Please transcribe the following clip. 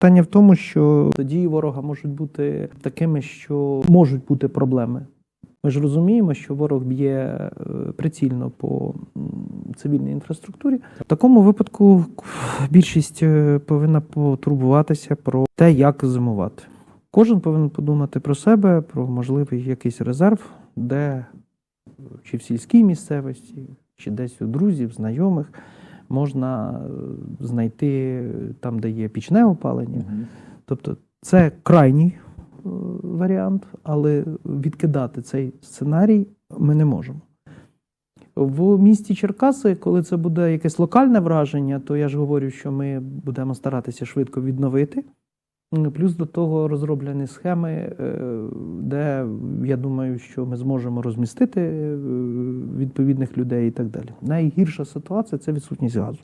Питання в тому, що дії ворога можуть бути такими, що можуть бути проблеми. Ми ж розуміємо, що ворог б'є е, прицільно по цивільній інфраструктурі. В такому випадку більшість е, повинна потурбуватися про те, як зимувати. Кожен повинен подумати про себе, про можливий якийсь резерв, де чи в сільській місцевості, чи десь у друзів, знайомих можна е, знайти там, де є пічне опалення. Тобто це крайній е, варіант, але відкидати цей сценарій ми не можемо. В місті Черкаси, коли це буде якесь локальне враження, то я ж говорю, що ми будемо старатися швидко відновити. Плюс до того розроблені схеми, е, де я думаю, що ми зможемо розмістити е, відповідних людей і так далі. Найгірша ситуація це відсутність газу.